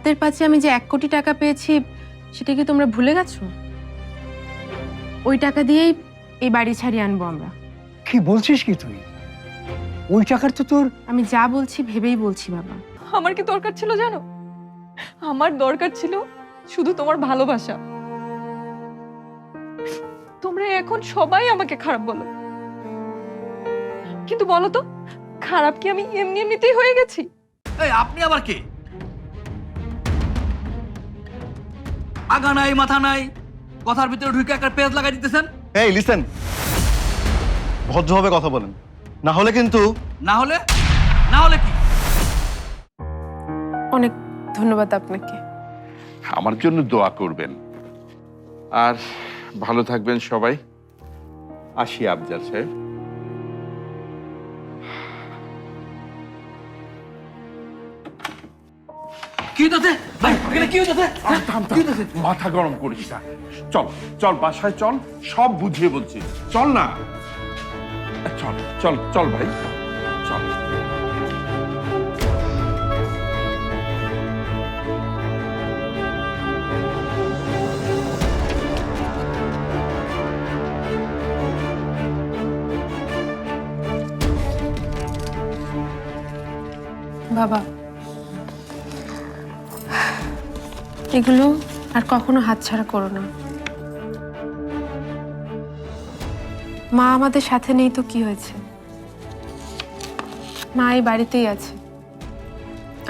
হাতের পাশে আমি যে এক কোটি টাকা পেয়েছি সেটা কি তোমরা ভুলে গেছো? ওই টাকা দিয়েই এই বাড়ি ছাড়িয়ে আনব আমরা। কি বলছিস কি তুই? ওই টাকার তো তোর আমি যা বলছি ভেবেই বলছি বাবা। আমার কি দরকার ছিল জানো? আমার দরকার ছিল শুধু তোমার ভালোবাসা। তোমরা এখন সবাই আমাকে খারাপ বলো। কিন্তু বলো তো খারাপ কি আমি এমনি এমনিতেই হয়ে গেছি? এই আপনি আবার কে? আগা নাই মাথা নাই কথার ভিতরে ঢুকে একটা পেজ লাগাই দিতেছেন? এই লিসেন ভদ্রভাবে কথা বলেন। না হলে কিন্তু না হলে? না হলে কি? অনেক ধন্যবাদ আপনাকে। আমার জন্য দোয়া করবেন। আর ভালো থাকবেন সবাই। আসি আফজাল সাহেব। কি হইতাছে ভাই এখানে কি হইতাছে থাম, থাম। মাথা গরম করিস না। চল চল বাসায় চল। সব বুঝিয়ে বলছি। চল না। চল চল চল ভাই। চল। বাবা এগুলো আর কখনো হাতছাড়া করো না। মা আমাদের সাথে নেই তো কি হয়েছে? মা এই বাড়িতেই আছে।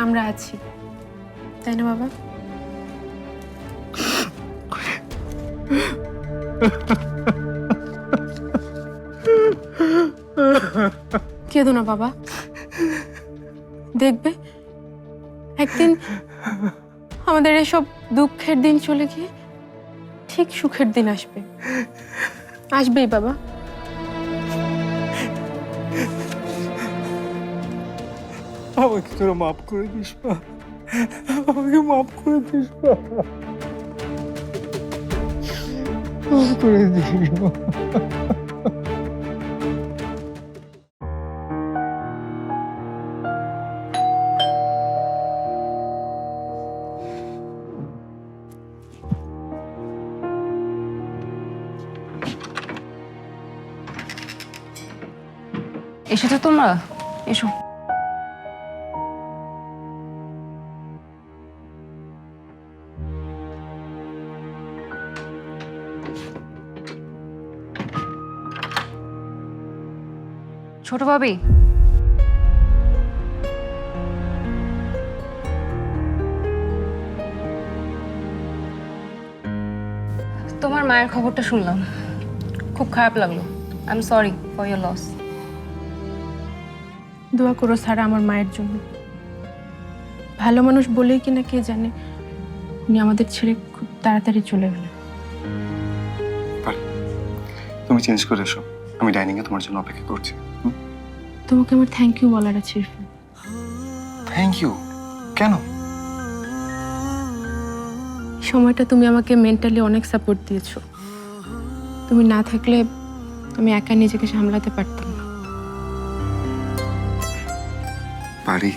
আমরা আছি। তাই না বাবা? কেঁদো না বাবা। দেখবে? একদিন আমাদের এসব দুঃখের দিন চলে গিয়ে ঠিক সুখের দিন আসবে। আসবেই বাবা। আমাকে তোরা মাফ করে দিস, মা। আমাকে মাফ করে দিস, মা। মাফ করে দিস, মা। এসেছ তোমরা, এসো। ছোট ভাবি। তোমার মায়ের খবরটা শুনলাম। খুব খারাপ লাগল। I am sorry for your loss দোয়া করো সারা আমার মায়ের জন্য। ভালো মানুষ বলেই কিনা কে জানে উনি আমাদের ছেড়ে খুব তাড়াতাড়ি চলে গেলেন। তুমি চেঞ্জ করে এসো। আমি ডাইনিং এ তোমার জন্য অপেক্ষা করছি তোমাকে আমার থ্যাংক ইউ বলার আছে থ্যাংক ইউ কেন? সময়টা তুমি আমাকে মেন্টালি অনেক সাপোর্ট দিয়েছ। তুমি না থাকলে আমি একা নিজেকে সামলাতে পারতাম পারি।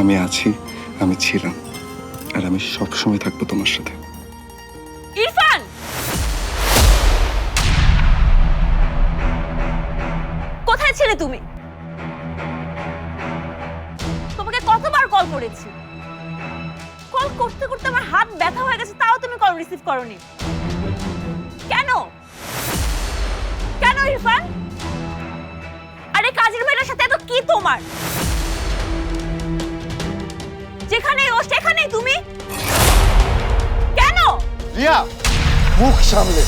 আমি আছি, আমি ছিলাম, আর আমি সব সময় থাকব তোমার সাথে। ইরফান! কোথায় ছিলে তুমি? তোমাকে কতবার কল করেছি। কল করতে করতে আমার হাত ব্যথা হয়ে গেছে, তাও তুমি কল রিসিভ করনি। কেন? কেন ইরফান? কি তোমার? যেখানেই ও সেখানেই তুমি? কেন? রিয়া মুখ সামলে।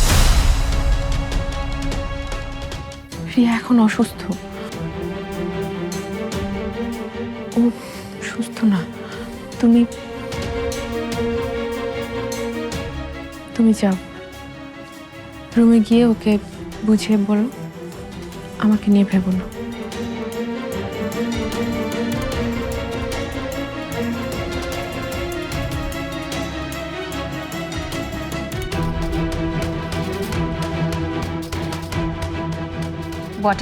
রিয়া এখন অসুস্থ। ও সুস্থ না। তুমি তুমি যাও। রুমে গিয়ে ওকে বুঝিয়ে বলো। আমাকে নিয়ে ভেবো না। হোয়াট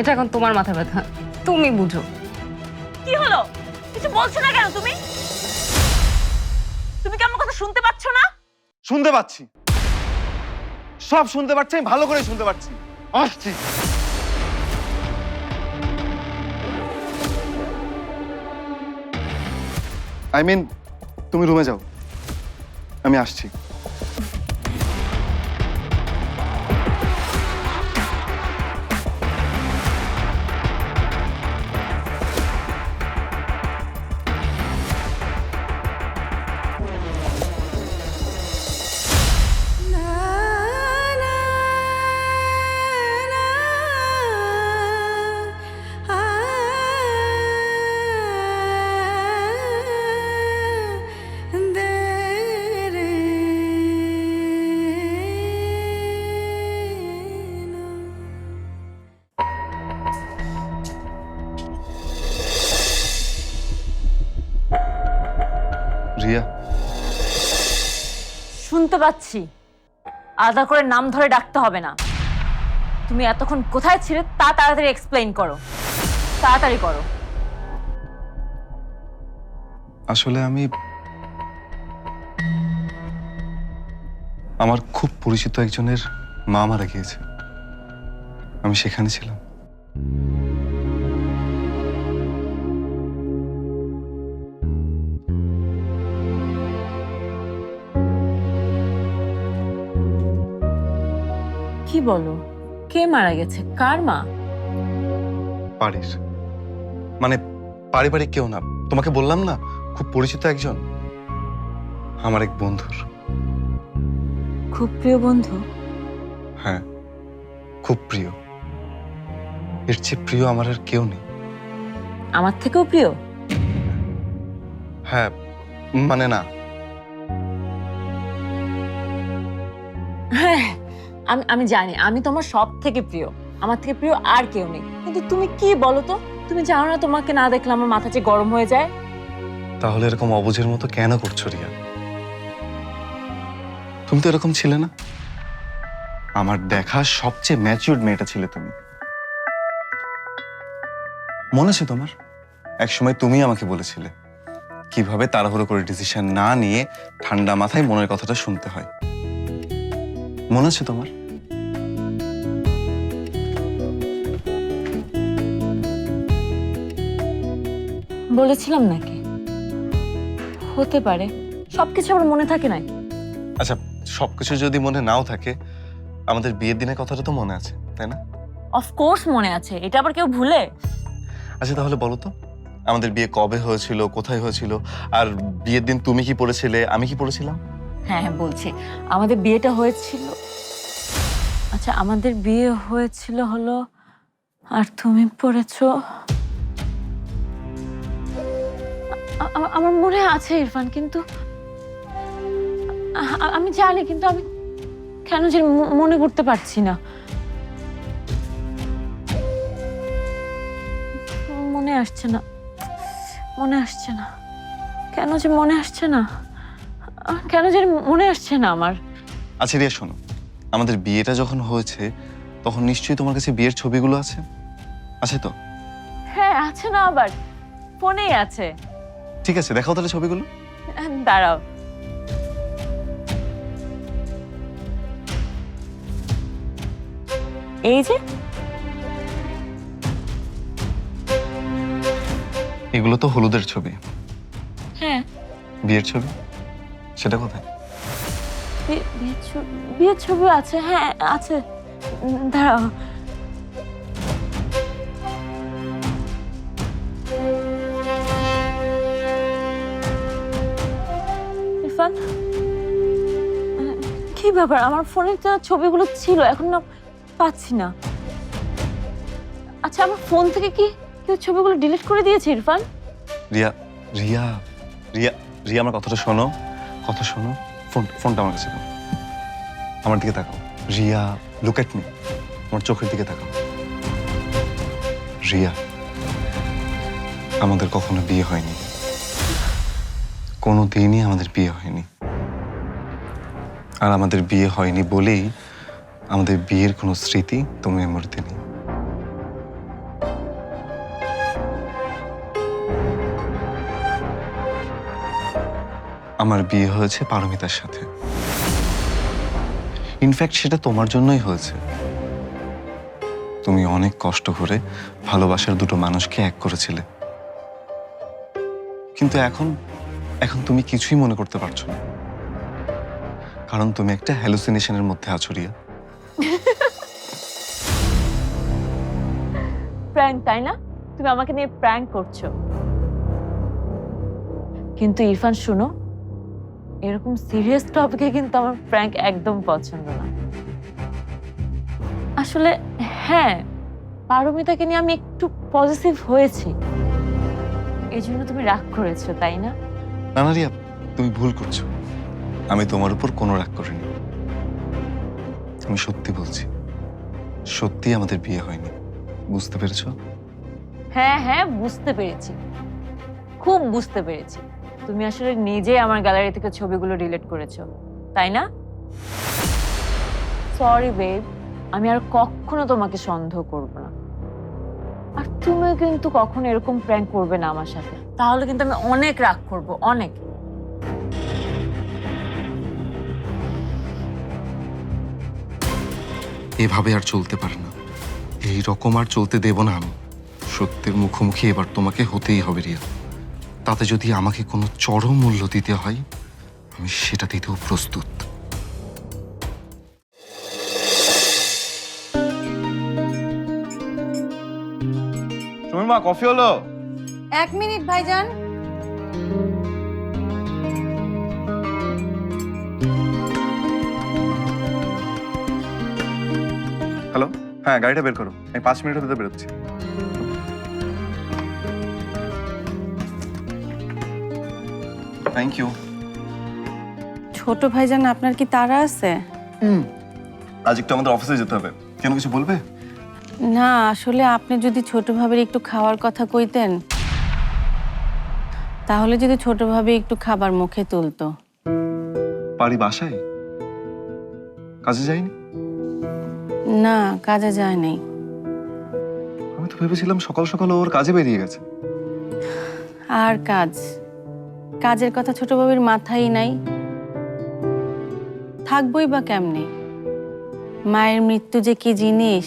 এটা এখন তোমার মাথা ব্যথা। তুমি বুঝো। কি হলো? কিছু কিছু বলছো না কেন তুমি? তুমি কি আমার কথা শুনতে পাচ্ছ না? শুনতে পাচ্ছি। সব শুনতে পাচ্ছি আমি ভালো করে শুনতে পাচ্ছি। আসছি। আই মিন তুমি রুমে যাও। আমি আসছি। রিয়া। শুনতে পাচ্ছি। আলাদা করে নাম ধরে ডাকতে হবে না। তুমি এতক্ষণ কোথায় ছিলে তা তাড়াতাড়ি এক্সপ্লেইন করো। তাড়াতাড়ি করো। আসলে আমি আমার খুব পরিচিত একজনের মা মারা গিয়েছে। আমি সেখানে ছিলাম। কি বলো? কে মারা গেছে? কার মা? বাড়ির মানে পারিবারিক কেউ না। তোমাকে বললাম না খুব পরিচিত একজন। আমার এক বন্ধুর। খুব প্রিয় বন্ধু? হ্যাঁ খুব প্রিয়। এর চেয়ে প্রিয় আমার আর কেউ নেই। আমার থেকেও প্রিয়? হ্যাঁ মানে না। আমি আমি জানি, আমি তোমার সব থেকে প্রিয়। আমার থেকে প্রিয় আর কেউ নেই। কিন্তু তুমি কি বলো তো? তুমি জানো না তোমাকে না দেখলে আমার মাথা যে গরম হয়ে যায়? তাহলে এরকম অবুঝের মতো কেন করছ রিয়া? তুমি তো এরকম ছিলে না। আমার দেখা সবচেয়ে ম্যাচিউরড মেয়েটা ছিলে তুমি। মনে আছে তোমার? একসময় তুমি আমাকে বলেছিলে কীভাবে তাড়াহুড়ো করে ডিসিশন না নিয়ে ঠান্ডা মাথায় মনের কথাটা শুনতে হয়। মনে আছে তোমার? বলেছিলাম নাকি? হতে পারে। সবকিছু আমার মনে থাকে না আচ্ছা সবকিছু যদি মনে নাও থাকে আমাদের বিয়ের দিনের কথাটা তো মনে আছে তাই না? অফকোর্স মনে আছে এটা আবার কেউ ভুলে? আচ্ছা তাহলে বলো তো আমাদের বিয়ে কবে হয়েছিল কোথায় হয়েছিল আর বিয়ের দিন তুমি কি পড়েছিলে আমি কি পড়েছিলাম? হ্যাঁ হ্যাঁ বলছি আমাদের বিয়েটা হয়েছিল। আচ্ছা আমাদের বিয়ে হয়েছিল হলো আর তুমি পড়েছো আমার মনে আছে ইরফান কিন্তু আমি জানি কিন্তু আমি কেন যে মনে করতে পারছি না। মনে আসছে না মনে আসছে না। কেন যে মনে আসছে না? কেন যে মনে আসছে না আমার? আচ্ছা রিয়া শোনো। আমাদের বিয়েটা যখন হয়েছে তখন নিশ্চয়ই তোমার কাছে বিয়ের ছবিগুলো আছে? আছে তো? হ্যাঁ আছে না আবার। ফোনেই আছে। ঠিক আছে দেখাও তাহলে ছবিগুলো। দাঁড়াও। এই যে? এগুলো তো হলুদের ছবি। হ্যাঁ। বিয়ের ছবি? সেটা কোথায়? বিয়ের ছবি বিয়ের ছবি আছে হ্যাঁ আছে। দাঁড়াও। ব্যাপার? আমার ফোনে তো ছবিগুলো ছিল, এখন না পাচ্ছি না। আচ্ছা আমার ফোন থেকে কি কেউ ছবিগুলো ডিলিট করে দিয়েছে, ইরফান? রিয়া রিয়া রিয়া রিয়া, আমার কথাটা শোনো। কথা শোনো। ফোন, ফোনটা আমার কাছে দাও। আমার দিকে তাকাও। রিয়া লুক এট মি আমার চোখের দিকে তাকাও। রিয়া, আমাদের কখনো বিয়ে হয়নি। কোনো দিনই আমাদের বিয়ে হয়নি। আর আমাদের বিয়ে হয়নি বলেই আমাদের বিয়ের কোনো স্মৃতি তুমি মেমোরিতে নেই। আমার বিয়ে হয়েছে পারমিতার সাথে। ইনফ্যাক্ট সেটা তোমার জন্যই হয়েছে। তুমি অনেক কষ্ট করে ভালোবাসার দুটো মানুষকে এক করেছিলে। কিন্তু এখন এখন তুমি কিছুই মনে করতে পারছ না। কারণ তুমি একটা হ্যালুসিনেশনের মধ্যে আছো রিয়া। প্র্যাঙ্ক তাই না? তুমি আমাকে নিয়ে প্র্যাঙ্ক করছ। কিন্তু ইরফান শুনো এরকম সিরিয়াস টপিকে কিন্তু আমার প্র্যাঙ্ক একদম পছন্দ না। আসলে হ্যাঁ পারমিতাকে নিয়ে আমি একটু পজিটিভ হয়েছি। এই জন্য তুমি রাগ করেছ তাই না? না না রিয়া তুমি ভুল করছ। আমি তোমার উপর কোনো রাগ করিনি। আমি সত্যি বলছি, সত্যি আমাদের বিয়ে হয়নি। বুঝতে পেরেছ? হ্যাঁ হ্যাঁ বুঝতে পেরেছি। খুব বুঝতে পেরেছি। তুমি আসলে নিজে আমার গ্যালারি থেকে ছবিগুলো ডিলিট করেছ, তাই না? সরি বেব আমি আর কখনো তোমাকে সন্দেহ করব না। আর তুমি কিন্তু কখনো এরকম প্র্যাঙ্ক করবে না আমার সাথে। তাহলে কিন্তু আমি অনেক রাগ করব, অনেক। এভাবে আর চলতে পারে না। এই রকম আর চলতে দেব না আমি। সত্যের মুখোমুখি এবার তোমাকে হতেই হবে রিয়া। তাতে যদি আমাকে কোনো চরম মূল্য দিতে হয় আমি সেটা দিতেও প্রস্তুত। মা কফি হলো? এক মিনিট ভাইজান। হ্যাঁ গাড়িটা বের করো। আমি পাঁচ মিনিটের ভিতরে বেরোচ্ছি। থ্যাংক ইউ ছোট ভাইজান আপনার কি তারা আছে? আজ একটু আমাদের অফিসে যেতে হবে। কেন কিছু বলবে? না আসলে আপনি যদি ছোট ভাবের একটু খাওয়ার কথা কইতেন তাহলে যদি ছোট ভাবে একটু খাবার মুখে তুলতো। বাড়ি বাসায়? কাজে যাইনি? না কাজে যায় নাই। আমি তো ভেবেছিলাম সকাল সকাল ওর কাজে বেরিয়ে গেছে। আর কাজ? কাজের কথা ছোট ভাবির মাথায় নাই। থাকবই বা কেমনে? মায়ের মৃত্যু যে কি জিনিস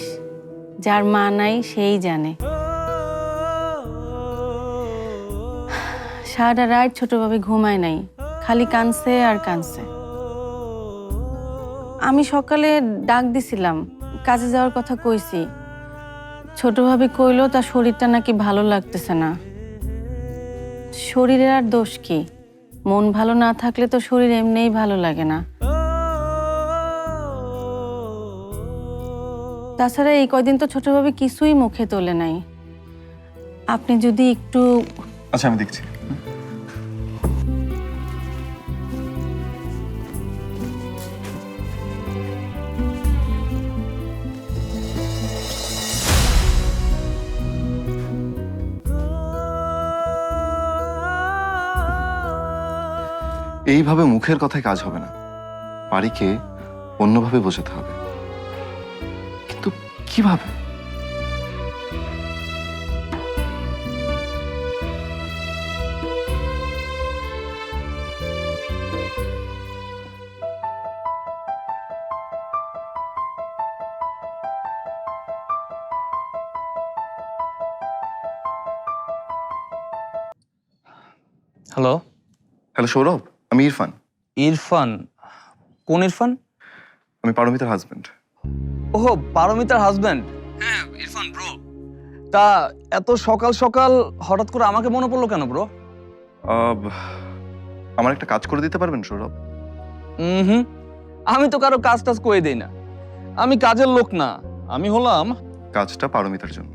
যার মা নাই সেই জানে। সারাটা রাত ছোট ভাবি ঘুমায় নাই খালি কানছে আর কানছে আমি সকালে ডাক দিছিলাম কাজে যাওয়ার কথা কইছি। ছোট ভাবি কইলো তার শরীরটা নাকি ভালো লাগতেছে না। শরীরের আর দোষ কি? মন ভালো না থাকলে তো শরীর এমনিই ভালো লাগে না। তাছাড়া এই কয়দিন তো ছোটভাবে কিছুই মুখে তোলে নাই। আপনি যদি একটু আচ্ছা আমি দেখছি। এইভাবে মুখের কথায় কাজ হবে না। বাড়িকে অন্যভাবে বোঝাতে হবে। কিন্তু কীভাবে? হ্যালো হ্যালো সৌরভ আমি ইরফান। ইরফান? কোন ইরফান? আমি পারমিতার হাজবেন্ড ওহো পারমিতার হাজবেন্ড হ্যাঁ ইরফান ব্রো তা এত সকাল সকাল হঠাৎ করে আমাকে মনে পড়ল কেন ব্রো আমার একটা কাজ করে দিতে পারবেন সৌরভ? হুম। আমি তো কারও কাজ টাজ করে দেই না। আমি কাজের লোক না। আমি হলাম কাজটা পারমিতার জন্য।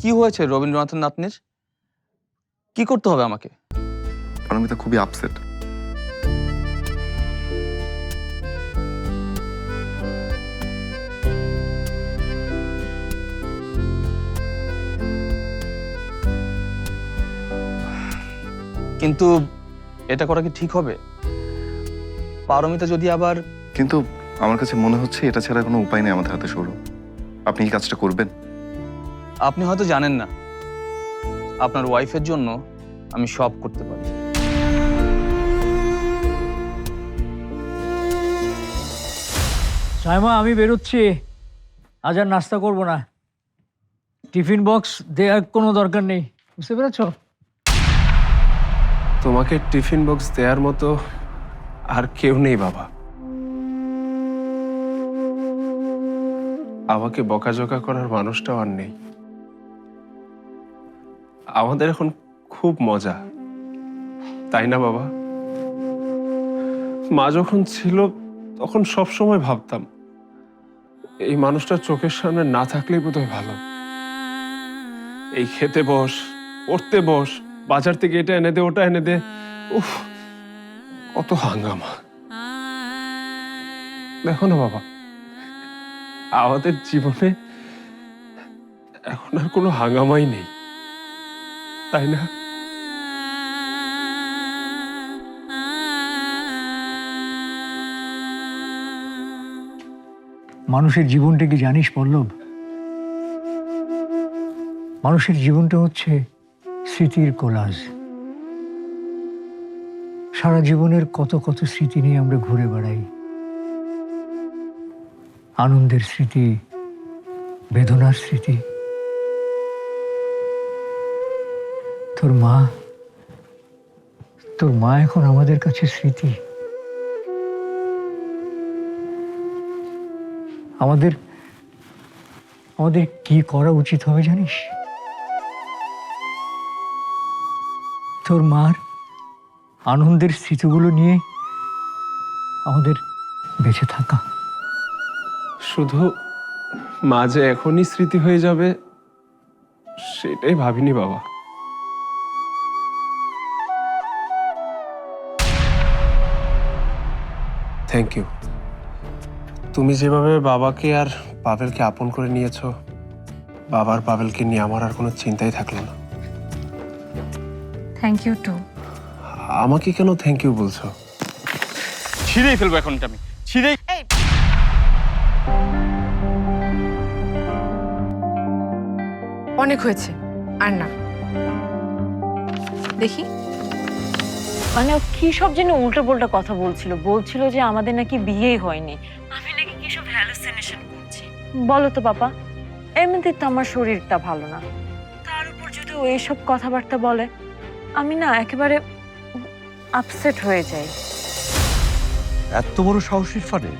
কি হয়েছে রবীন্দ্রনাথের নাতনির? কি করতে হবে আমাকে? পারমিতা খুবই আপসেট কিন্তু এটা করা কি ঠিক হবে? পারমিতা যদি আবার কিন্তু আমার কাছে মনে হচ্ছে এটা ছাড়া কোনো উপায় নেই আমাদের হাতে সৌরভ। আপনি কি কাজটা করবেন? আপনি হয়তো জানেন না। আপনার ওয়াইফের জন্য আমি সব করতে পারি। সাইমা, আমি বেরোচ্ছি। আজ আর নাস্তা করব না। টিফিন বক্স দেওয়ার কোনো দরকার নেই। বুঝতে পেরেছ? তোমাকে টিফিন বক্স দেওয়ার মতো আর কেউ নেই, বাবা। আমাকে বকাঝকা করার মানুষটাও আর নেই। আমাদের এখন খুব মজা। তাই না, বাবা? মা যখন ছিল তখন সব সময় ভাবতাম, এই মানুষটা চোখের সামনে না থাকলেই বোধহয় ভালো। এই খেতে বস, পড়তে বস, বাজার থেকে এটা এনে দে, ওটা এনে দে, উফ, কত হাঙ্গামা। দেখো না বাবা, আমাদের জীবনে এখন আর কোনো হাঙ্গামাই নেই, তাই না? মানুষের জীবনটা কি জানিস পল্লব? মানুষের জীবনটা হচ্ছে স্মৃতির কোলাজ। সারা জীবনের কত কত স্মৃতি নিয়ে আমরা ঘুরে বেড়াই। আনন্দের স্মৃতি, বেদনার স্মৃতি। তোর মা তোর মা এখন আমাদের কাছে স্মৃতি। আমাদের আমাদের কি করা উচিত হবে জানিস? তোর মার আনন্দের স্মৃতিগুলো নিয়ে আমাদের বেঁচে থাকা। শুধু মা যে এখনই স্মৃতি হয়ে যাবে সেটাই ভাবিনি বাবা। থ্যাংক ইউ তুমি যেভাবে বাবাকে আর পাভেলকে আপন করে নিয়েছো বাবার পাভেলকে নিয়ে আমার আর কোনো চিন্তাই থাকল না। থ্যাংক ইউ টু আমাকে কেন থ্যাংক ইউ বলছো? ছিঁড়েই ফেলব এখন আমি। ছিঁড়েই অনেক হয়েছে আর না। দেখি। মানে ও কি সব যেন উল্টো পাল্টা কথা বলছিল? বলছিল যে আমাদের নাকি বিয়েই হয়নি। বলো তো বাবা, এমনিতেই তো আমার শরীরটা ভালো না। তার উপর যদি ও এইসব কথাবার্তা বলে, আমি না একেবারে আপসেট হয়ে যাই। এত বড় সাহসী ফানে?